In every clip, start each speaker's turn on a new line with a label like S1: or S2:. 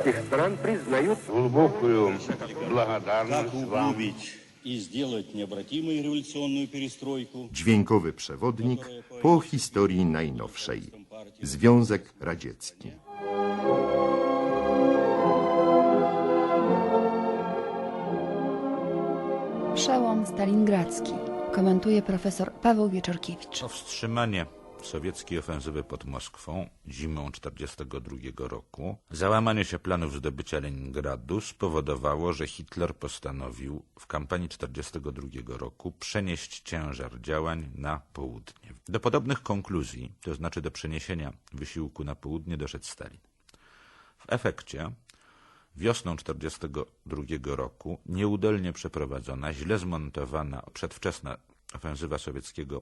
S1: этих стран признают
S2: Глубокую
S3: Как
S2: благодарность вам.
S3: углубить и сделать необратимой революционную перестройку.
S4: Dźwiękowy przewodnik po historii najnowszej. Związek Radziecki.
S5: Przełom stalingradzki, komentuje profesor Paweł Wieczorkiewicz.
S6: To wstrzymanie sowieckiej ofensywy pod Moskwą zimą 1942 roku, załamanie się planów zdobycia Leningradu spowodowało, że Hitler postanowił w kampanii 1942 roku przenieść ciężar działań na południe. Do podobnych konkluzji, to znaczy do przeniesienia wysiłku na południe, doszedł Stalin. W efekcie Wiosną 1942 roku nieudolnie przeprowadzona, źle zmontowana przedwczesna ofensywa sowieckiego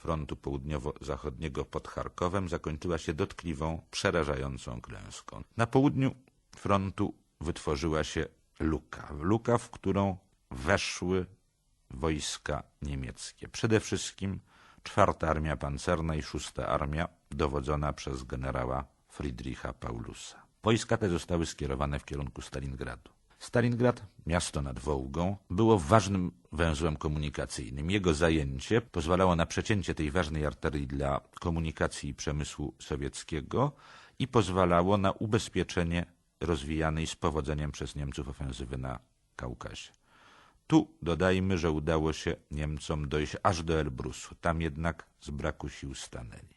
S6: frontu południowo-zachodniego pod Charkowem zakończyła się dotkliwą, przerażającą klęską. Na południu frontu wytworzyła się luka, luka, w którą weszły wojska niemieckie. Przede wszystkim czwarta armia pancerna i szósta armia dowodzona przez generała Friedricha Paulusa. Wojska te zostały skierowane w kierunku Stalingradu. Stalingrad, miasto nad Wołgą, było ważnym węzłem komunikacyjnym. Jego zajęcie pozwalało na przecięcie tej ważnej arterii dla komunikacji i przemysłu sowieckiego i pozwalało na ubezpieczenie rozwijanej z powodzeniem przez Niemców ofensywy na Kaukazie. Tu dodajmy, że udało się Niemcom dojść aż do Elbrusu. Tam jednak z braku sił stanęli.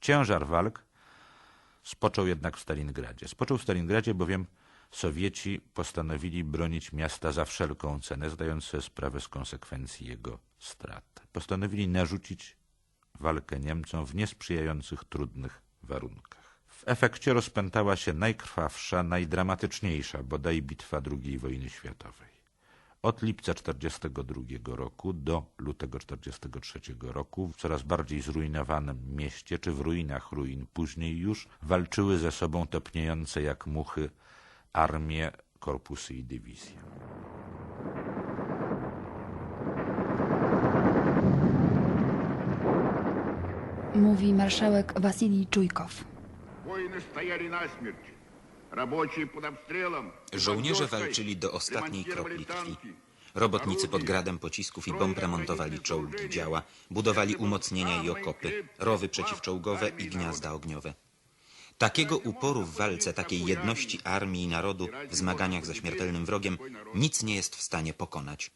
S6: Ciężar walk spoczął jednak w Stalingradzie. Spoczął w Stalingradzie, bowiem Sowieci postanowili bronić miasta za wszelką cenę, zdając sobie sprawę z konsekwencji jego strat. Postanowili narzucić walkę Niemcom w niesprzyjających, trudnych warunkach. W efekcie rozpętała się najkrwawsza, najdramatyczniejsza bodaj bitwa II wojny światowej. Od lipca 1942 roku do lutego 1943 roku w coraz bardziej zrujnowanym mieście, czy w ruinach ruin później już, walczyły ze sobą topniejące jak muchy armie, korpusy i dywizje.
S5: Mówi marszałek Wasilij Czujkow.
S7: Żołnierze walczyli do ostatniej kropli krwi. Robotnicy pod gradem pocisków i bomb remontowali czołgi, działa, budowali umocnienia i okopy, rowy przeciwczołgowe i gniazda ogniowe. Takiego uporu w walce, takiej jedności armii i narodu w zmaganiach ze śmiertelnym wrogiem nic nie jest w stanie pokonać.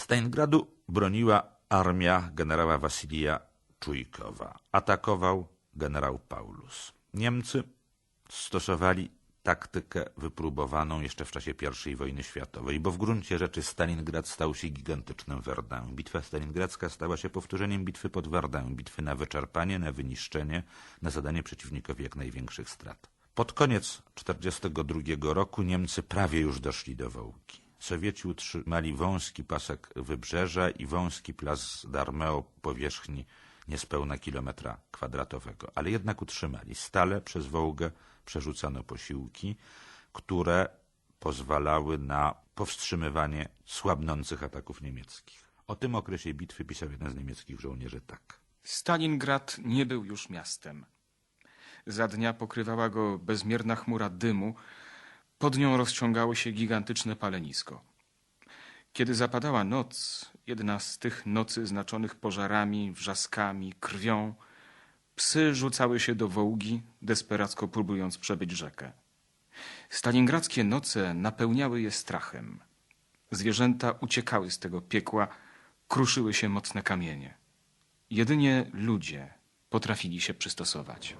S6: Stalingradu broniła armia generała Wasilija Czujkowa. Atakował generał Paulus. Niemcy stosowali taktykę wypróbowaną jeszcze w czasie I wojny światowej, bo w gruncie rzeczy Stalingrad stał się gigantycznym Verdun. Bitwa stalingradzka stała się powtórzeniem bitwy pod Verdun, bitwy na wyczerpanie, na wyniszczenie, na zadanie przeciwnikowi jak największych strat. Pod koniec 1942 roku Niemcy prawie już doszli do Wołgi. Sowieci utrzymali wąski pasek wybrzeża i wąski plac d'Armée o powierzchni niespełna kilometra kwadratowego, ale jednak utrzymali. Stale przez Wołgę przerzucano posiłki, które pozwalały na powstrzymywanie słabnących ataków niemieckich. O tym okresie bitwy pisał jeden z niemieckich żołnierzy tak.
S8: Stalingrad nie był już miastem. Za dnia pokrywała go bezmierna chmura dymu, pod nią rozciągało się gigantyczne palenisko. Kiedy zapadała noc, jedna z tych nocy znaczonych pożarami, wrzaskami, krwią, psy rzucały się do Wołgi, desperacko próbując przebyć rzekę. Stalingradzkie noce napełniały je strachem. Zwierzęta uciekały z tego piekła, kruszyły się mocne kamienie. Jedynie ludzie potrafili się przystosować.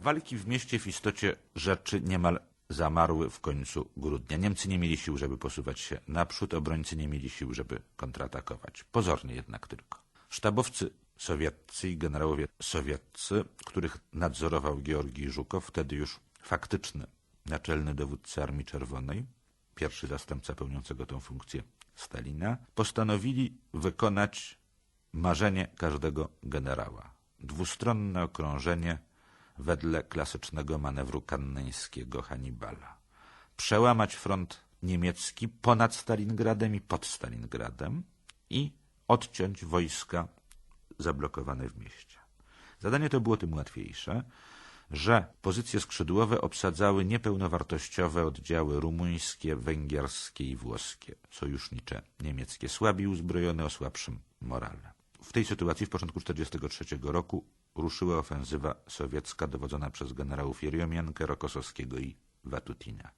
S6: Walki w mieście w istocie rzeczy niemal zamarły w końcu grudnia. Niemcy nie mieli sił, żeby posuwać się naprzód, obrońcy nie mieli sił, żeby kontratakować. Pozornie jednak tylko. Sztabowcy sowieccy i generałowie sowieccy, których nadzorował Georgij Żukow, wtedy już faktyczny naczelny dowódca Armii Czerwonej, pierwszy zastępca pełniącego tę funkcję Stalina, postanowili wykonać marzenie każdego generała dwustronne okrążenie wedle klasycznego manewru kanneńskiego Hannibala. Przełamać front niemiecki ponad Stalingradem i pod Stalingradem i odciąć wojska zablokowane w mieście. Zadanie to było tym łatwiejsze, że pozycje skrzydłowe obsadzały niepełnowartościowe oddziały rumuńskie, węgierskie i włoskie, sojusznicze niemieckie, słabiej uzbrojone o słabszym morale. W tej sytuacji w początku 1943 roku ruszyła ofensywa sowiecka dowodzona przez generałów Jeriomienkę, Rokosowskiego i Watutina.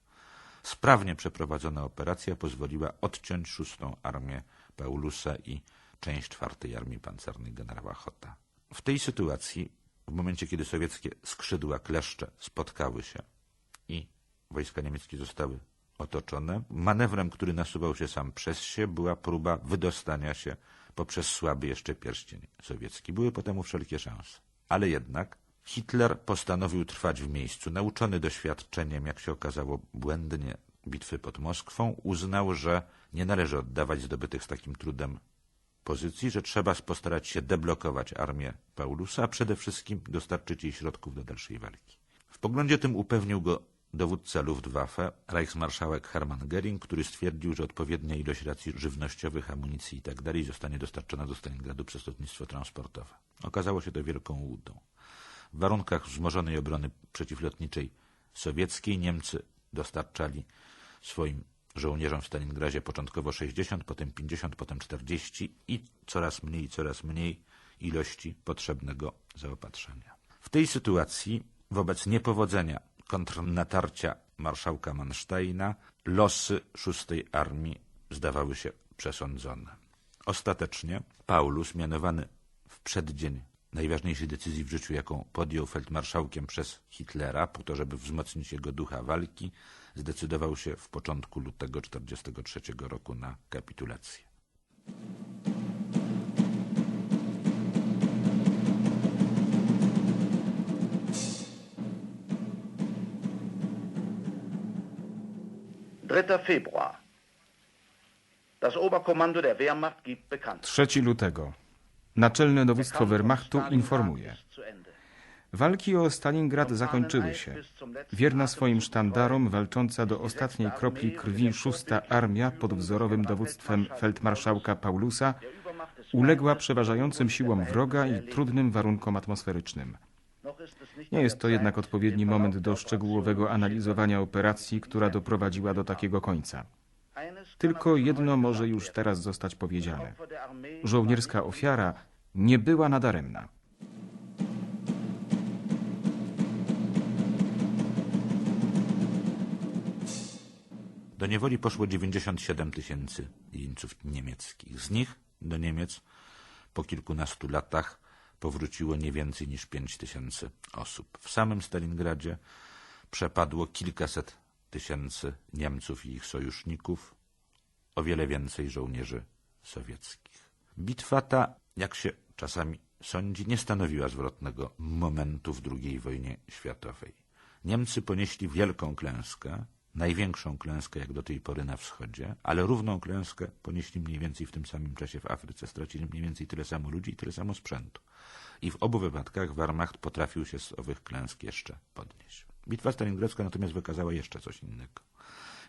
S6: Sprawnie przeprowadzona operacja pozwoliła odciąć szóstą armię Paulusa i część czwartej armii pancernej generała Hota. W tej sytuacji, w momencie kiedy sowieckie skrzydła kleszcze spotkały się i wojska niemieckie zostały otoczone, manewrem, który nasuwał się sam przez się, była próba wydostania się poprzez słaby jeszcze pierścień sowiecki. Były potem wszelkie szanse. Ale jednak Hitler postanowił trwać w miejscu. Nauczony doświadczeniem, jak się okazało, błędnie bitwy pod Moskwą, uznał, że nie należy oddawać zdobytych z takim trudem pozycji, że trzeba postarać się deblokować armię Paulusa, a przede wszystkim dostarczyć jej środków do dalszej walki. W poglądzie tym upewnił go dowódca Luftwaffe, reichsmarszałek Hermann Göring, który stwierdził, że odpowiednia ilość racji żywnościowych, amunicji itd. zostanie dostarczona do Stalingradu przez lotnictwo transportowe. Okazało się to wielką łudą. W warunkach wzmożonej obrony przeciwlotniczej sowieckiej Niemcy dostarczali swoim żołnierzom w Stalingradzie początkowo 60, potem 50, potem 40 i coraz mniej, coraz mniej ilości potrzebnego zaopatrzenia. W tej sytuacji, wobec niepowodzenia kontrnatarcia marszałka Mansteina, losy szóstej armii zdawały się przesądzone. Ostatecznie Paulus, mianowany w przeddzień najważniejszej decyzji w życiu, jaką podjął feldmarszałkiem przez Hitlera, po to, żeby wzmocnić jego ducha walki, zdecydował się w początku lutego 1943 roku na kapitulację.
S1: Dritter Februar. Das Oberkommando der Wehrmacht gibt bekannt.
S8: 3 lutego. Naczelne dowództwo Wehrmachtu informuje. Walki o Stalingrad zakończyły się. Wierna swoim sztandarom, walcząca do ostatniej kropli krwi szósta armia pod wzorowym dowództwem feldmarszałka Paulusa uległa przeważającym siłom wroga i trudnym warunkom atmosferycznym. Nie jest to jednak odpowiedni moment do szczegółowego analizowania operacji, która doprowadziła do takiego końca. Tylko jedno może już teraz zostać powiedziane. Żołnierska ofiara nie była nadaremna.
S6: Do niewoli poszło 97 tysięcy jeńców niemieckich. Z nich do Niemiec po kilkunastu latach powróciło nie więcej niż 5 tysięcy osób. W samym Stalingradzie przepadło kilkaset tysięcy Niemców i ich sojuszników, o wiele więcej żołnierzy sowieckich. Bitwa ta, jak się czasami sądzi, nie stanowiła zwrotnego momentu w II wojnie światowej. Niemcy ponieśli wielką klęskę, największą klęskę jak do tej pory na wschodzie, ale równą klęskę ponieśli mniej więcej w tym samym czasie w Afryce. Stracili mniej więcej tyle samo ludzi i tyle samo sprzętu. I w obu wypadkach Wehrmacht potrafił się z owych klęsk jeszcze podnieść. Bitwa stalingradzka natomiast wykazała jeszcze coś innego.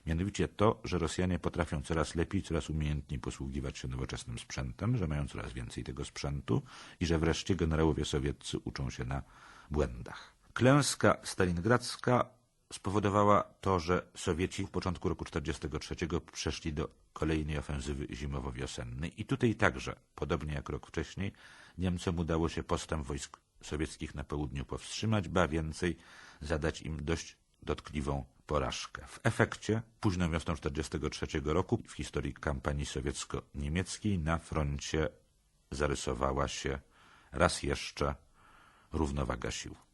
S6: Mianowicie to, że Rosjanie potrafią coraz lepiej, coraz umiejętniej posługiwać się nowoczesnym sprzętem, że mają coraz więcej tego sprzętu i że wreszcie generałowie sowieccy uczą się na błędach. Klęska stalingradzka spowodowała to, że Sowieci w początku roku 1943 przeszli do kolejnej ofensywy zimowo-wiosennej. I tutaj także, podobnie jak rok wcześniej, Niemcom udało się postęp wojsk sowieckich na południu powstrzymać, ba więcej, zadać im dość dotkliwą porażkę. W efekcie późną wiosną 1943 roku w historii kampanii sowiecko-niemieckiej na froncie zarysowała się raz jeszcze równowaga sił.